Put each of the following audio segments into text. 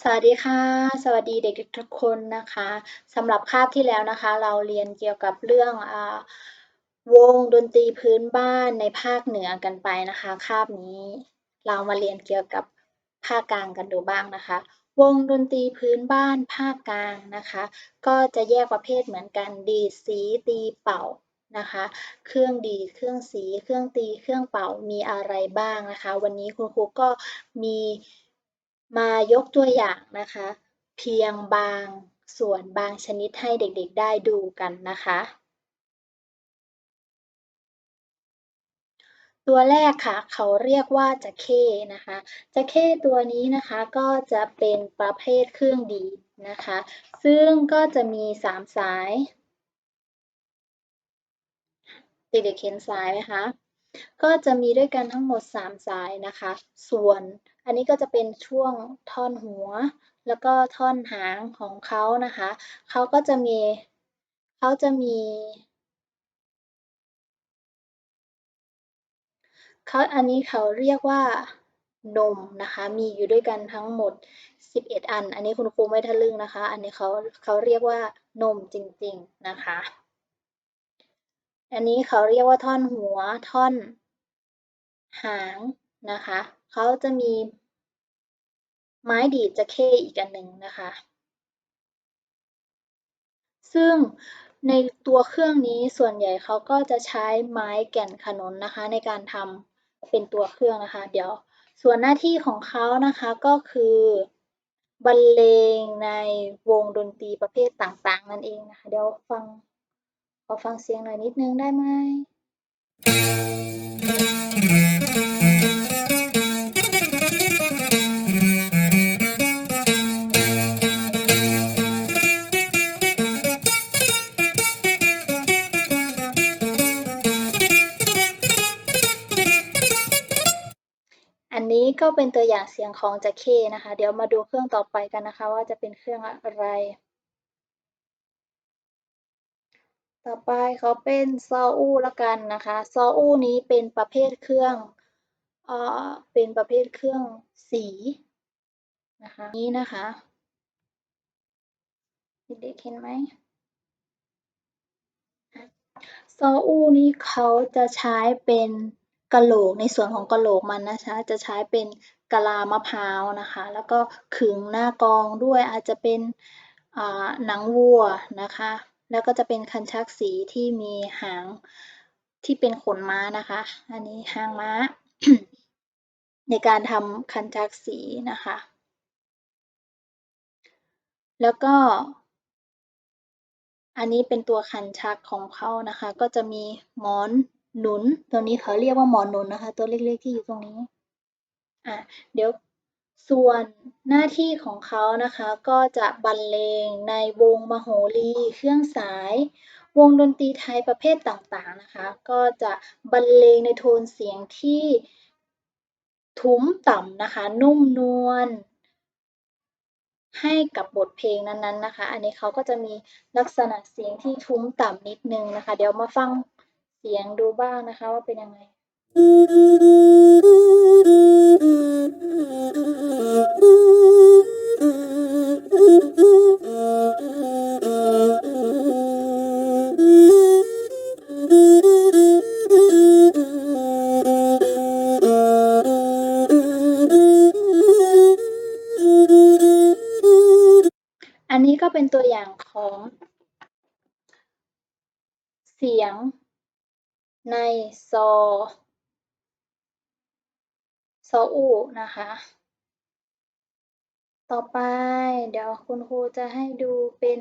สวัสดีค่ะ สวัสดีเด็กๆทุกคนนะคะสำหรับคาบที่แล้วนะคะ เราเรียนเกี่ยวกับเรื่องอวงดนตรีพื้นบ้านในภาคเหนือกันไปนะคะ คาบนี้เรามาเรียนเกี่ยวกับภาคกลางกันดูบ้างนะคะ วงดนตรีพื้นบ้านภาคกลางนะคะ ก็จะแยกประเภทเหมือนกันดีดสีตีเป่านะคะ เครื่องดีดเครื่องสี เครื่องตี เครื่องเป่ามีอะไรบ้างนะคะ วันนี้คุณครูก็มี มายกตัวอย่างนะคะ เพียงบางส่วนบางชนิดให้เด็กๆได้ดูกันนะคะ ตัวแรกค่ะ เขาเรียกว่าจะเข้นะคะจะเข้ตัวนี้นะคะก็จะเป็นประเภทเครื่องดีนะคะ ซึ่งก็จะมี 3 สายเด็กๆเห็นสายไหมคะก็จะมีด้วยกันทั้งหมด 3 สายนะคะ ส่วน อันนี้ก็จะเป็นช่วงท่อนหัว แล้วก็ท่อนหางของเขานะคะ เขาก็จะมีเขาจะมีเขาอันนี้เขาเรียกว่านมนะคะ มีอยู่ด้วยกันทั้งหมด 11 อัน อันนี้คุณครูไม่ทะลึ่งนะคะ อันนี้เขาเขาเรียกว่านมจริงๆนะคะ อันนี้เขาเรียกว่าท่อนหัวท่อนหางนะคะ เขาจะมีไม้ดีดจะเข้อีกอันหนึ่งนะคะ ซึ่งในตัวเครื่องนี้ส่วนใหญ่เขาก็จะใช้ไม้แก่นขนุนนะคะ ในการทำเป็นตัวเครื่องนะคะ เดี๋ยวส่วนหน้าที่ของเขานะคะก็คือบรรเลงในวงดนตรีประเภทต่างๆ นั่นเองนะคะ เดี๋ยวฟังขอฟังเสียงหน่อยนิดนึงได้ไหม ก็เป็นตัวอย่างเสียงของจะเข้นะคะ เดี๋ยวมาดูเครื่องต่อไปกันนะคะ ว่าจะเป็นเครื่องอะไร ต่อไปเขาเป็นซออูละกันนะคะซออูนี้เป็นประเภทเครื่องเอ่อเป็นประเภทเครื่องสีนะคะ นี้นะคะเด็กๆเห็นไหมซออูนี้เขาจะใช้เป็น กะโหลกในส่วนของกะโหลกมันนะคะจะใช้เป็นกะลามะพร้าวนะคะ แล้วก็ขึงหน้ากองด้วยอาจจะเป็นหนังวัวนะคะ แล้วก็จะเป็นคันชักสีที่มีหางที่เป็นขนม้านะคะ อันนี้หางม้า ในการทำคันชักสีนะคะ แล้วก็ อันนี้เป็นตัวคันชักของเขานะคะ ก็จะมีหมอน หนุน ตัวนี้เขาเรียกว่าหมอนหนุนนะคะ ตัวเล็กๆที่อยู่ตรงนี้ อะ เดี๋ยวส่วนหน้าที่ของเขานะคะก็จะบรรเลงในวงมโหรี เครื่องสาย วงดนตรีไทยประเภทต่างๆนะคะ ก็จะบรรเลงในโทนเสียงที่ทุ้มต่ำนะคะ นุ่มนวลให้กับบทเพลงนั้นๆนะคะ อันนี้เขาก็จะมีลักษณะเสียงที่ทุ้มต่ำนิดนึงนะคะ เดี๋ยวมาฟัง สียงดูบ้างนะคะว่าเป็นยังไงอ นะคะ ต่อไปเดี๋ยวคุณครูจะให้ดูเป็น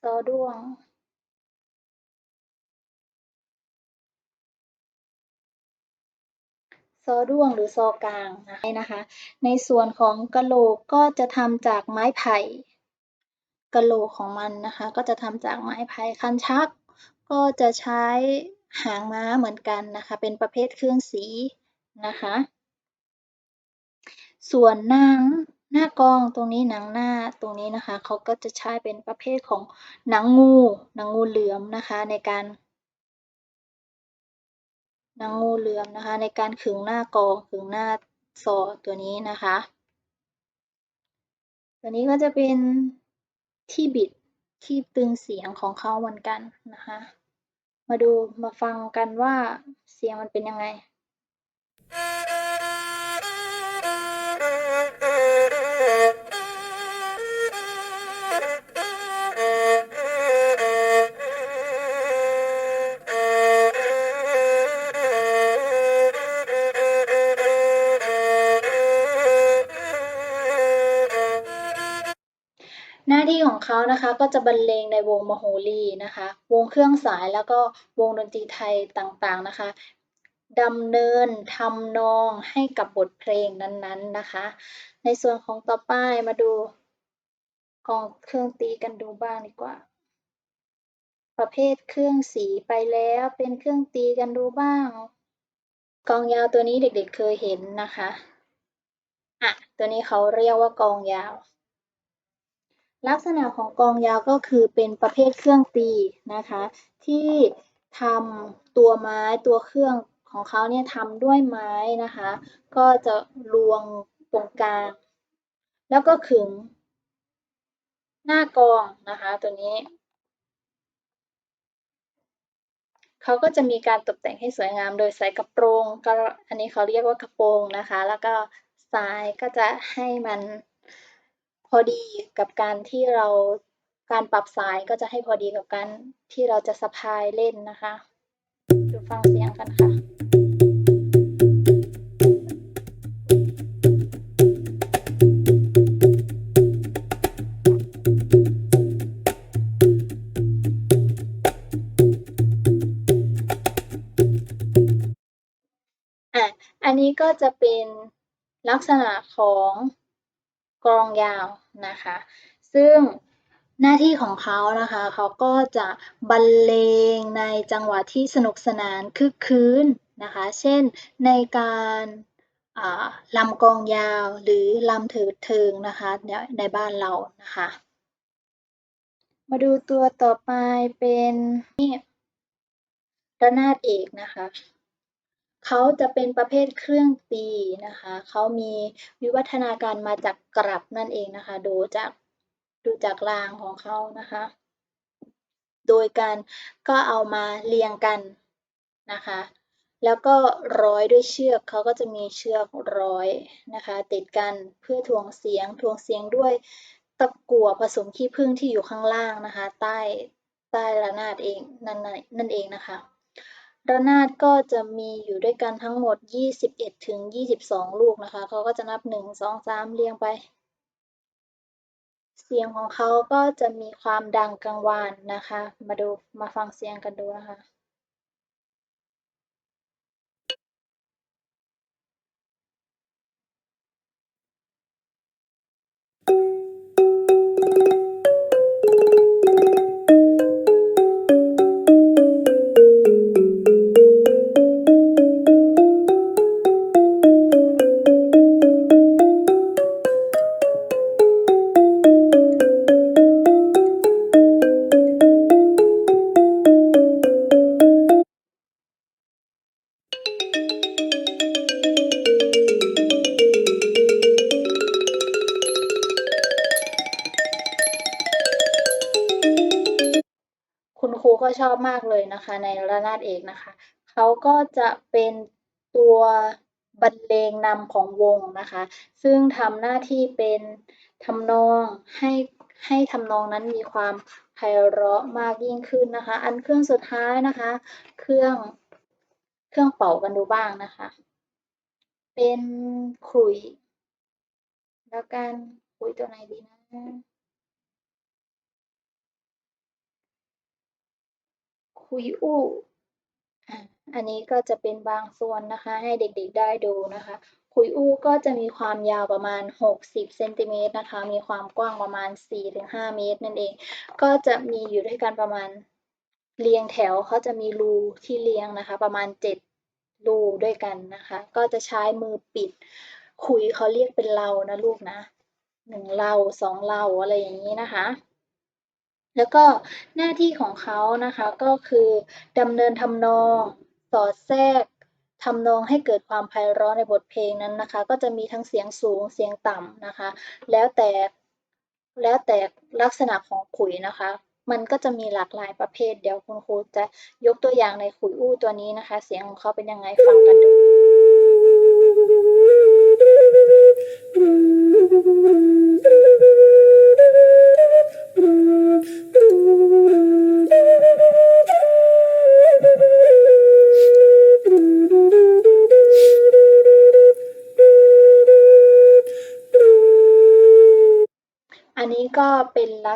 ซอด้วงซอด้วงหรือซอกลางนะคะ ในส่วนของกะโหลกก็จะทำจากไม้ไผ่กะโหลกของมันนะคะ ก็จะทำจากไม้ไผ่คันชัก ก็จะใช้หางม้าเหมือนกันนะคะ เป็นประเภทเครื่องสีนะคะ ส่วนนางหน้ากองตรงนี้หนังหน้าตรงนี้นะคะเขาก็จะใช้เป็นประเภทของหนังงูหนังงูเหลือมนะคะในการหนังงูเหลือมนะคะ ในการขึงหน้ากองขึงหน้าซอตัวนี้นะคะ ตัวนี้ก็จะเป็นที่บิดที่ตึงเสียงของเขาเหมือนกันนะคะ มาดูมาฟังกันว่าเสียงมันเป็นยังไง เขานะคะก็จะบรรเลงในวงมโหรีนะคะ วงเครื่องสายแล้วก็วงดนตรีไทยต่างๆนะคะดำเนินทำนองให้กับบทเพลงนั้นๆนะคะ ในส่วนของต่อไปมาดูกองเครื่องตีกันดูบ้างดีกว่า ประเภทเครื่องสีไปแล้วเป็นเครื่องตีกันดูบ้าง กองยาวตัวนี้เด็กๆเคยเห็นนะคะอะตัวนี้เขาเรียกว่ากองยาว ลักษณะของกองยาวก็คือเป็นประเภทเครื่องตีนะคะ ที่ทำตัวไม้ตัวเครื่องของเขาเนี่ยทำด้วยไม้นะคะ ก็จะรวงตรงกลาง แล้วก็ขึงหน้ากองนะคะตัวนี้ เขาก็จะมีการตกแต่งให้สวยงามโดยใส่กระโปรงก็อันนี้เขาเรียกว่ากระโปรงนะคะ แล้วก็สายก็จะให้มัน พอดีกับการที่เราการปรับสายก็จะให้พอดีกับการที่เราจะสะพายเล่นนะคะดูฟังเสียงกันค่ะอะอันนี้ก็จะเป็นลักษณะของ กลองยาวนะคะ ซึ่งหน้าที่ของเขานะคะเขาก็จะบรรเลงในจังหวะที่สนุกสนานคึกคืนนะคะ เช่นในการลำกองยาวหรือลำถือเทิงนะคะในบ้านเรานะคะ มาดูตัวต่อไปเป็นนี่ระนาดเอกนะคะ เขาจะเป็นประเภทเครื่องตีนะคะ เขามีวิวัฒนาการมาจากกรับนั่นเองนะคะ ดูจากดูจากรางของเขานะคะ โดยการก็เอามาเรียงกันนะคะ แล้วก็ร้อยด้วยเชือก เขาก็จะมีเชือกร้อยนะคะ ติดกันเพื่อทวงเสียง ทวงเสียงด้วยตะกั่วผสมขี้ผึ้งที่อยู่ข้างล่างนะคะ ใต้ใต้ระนาดเองนั่นนั่นเองนะคะ ระนาดก็จะมีอยู่ด้วยกันทั้งหมด 21ถึง22 ลูกนะคะ เขาก็จะนับ 1 2 3 เรียงไป เสียงของเขาก็จะมีความดังกังวานนะคะ มาดูมาฟังเสียงกันดูนะคะ ก็ชอบมากเลยนะคะ ในระนาดเอกนะคะ เขาก็จะเป็นตัวบรรเลงนำของวงนะคะ ซึ่งทำหน้าที่เป็นทำนองให้ให้ทำนองนั้นมีความไพเราะมากยิ่งขึ้นนะคะ อันเครื่องสุดท้ายนะคะ เครื่องเครื่องเป่ากันดูบ้างนะคะ เป็นขลุย แล้วกันขลุยตัวไหนดีนะ คุยอู้อันนี้ก็จะเป็นบางส่วนนะคะ ให้เด็กๆได้ดูนะคะ คุยอู้ก็จะมีความยาวประมาณ 60เซนติเมตรนะคะ มีความกว้างประมาณ 4-5 เมตรนั่นเอง ก็จะมีอยู่ด้วยกันประมาณเรียงแถวเขาจะมีรูที่เรียงนะคะ ประมาณ 7 รูด้วยกันนะคะ ก็จะใช้มือปิด คุยเขาเรียกเป็นเรานะลูกนะหนึ่งเราสองเราอะไรอย่างนี้นะคะ แล้วก็หน้าที่ของเขานะคะก็คือดำเนินทำนอง สอดแทรกทำนองให้เกิดความไพเราะในบทเพลงนั้นนะคะ ก็จะมีทั้งเสียงสูงเสียงต่ำนะคะ แล้วแต่แล้วแต่ลักษณะของขุยนะคะ มันก็จะมีหลากหลายประเภท เดี๋ยวคุณครูจะยกตัวอย่างในขุยอู้ตัวนี้นะคะ เสียงของเขาเป็นยังไงฟังกันดู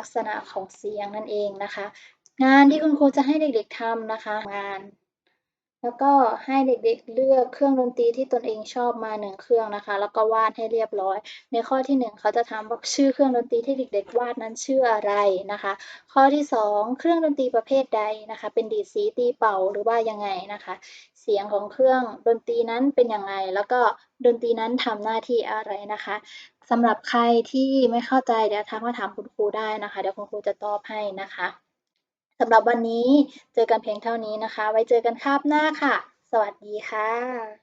ลักษณะของเสียงนั่นเองนะคะ งานที่คุณครูจะให้เด็กๆทำนะคะงาน แล้วก็ให้เด็กๆเลือกเครื่องดนตรีที่ตนเองชอบมาหนึ่งเครื่องนะคะ แล้วก็วาดให้เรียบร้อย ในข้อที่หนึ่งเขาจะถามว่าชื่อเครื่องดนตรีที่เด็ก ๆ วาดนั้นชื่ออะไรนะคะ ข้อที่สองเครื่องดนตรีประเภทใดนะคะ เป็นดีดสีตีเป่าหรือว่ายังไงนะคะ เสียงของเครื่องดนตรีนั้นเป็นยังไงแล้วก็ดนตรีนั้นทำหน้าที่อะไรนะคะสำหรับใครที่ไม่เข้าใจเดี๋ยวทักมาถามคุณครูได้นะคะ เดี๋ยวคุณครูจะตอบให้นะคะสำหรับวันนี้เจอกันเพียงเท่านี้นะคะ ไว้เจอกันคาบหน้าค่ะ สวัสดีค่ะ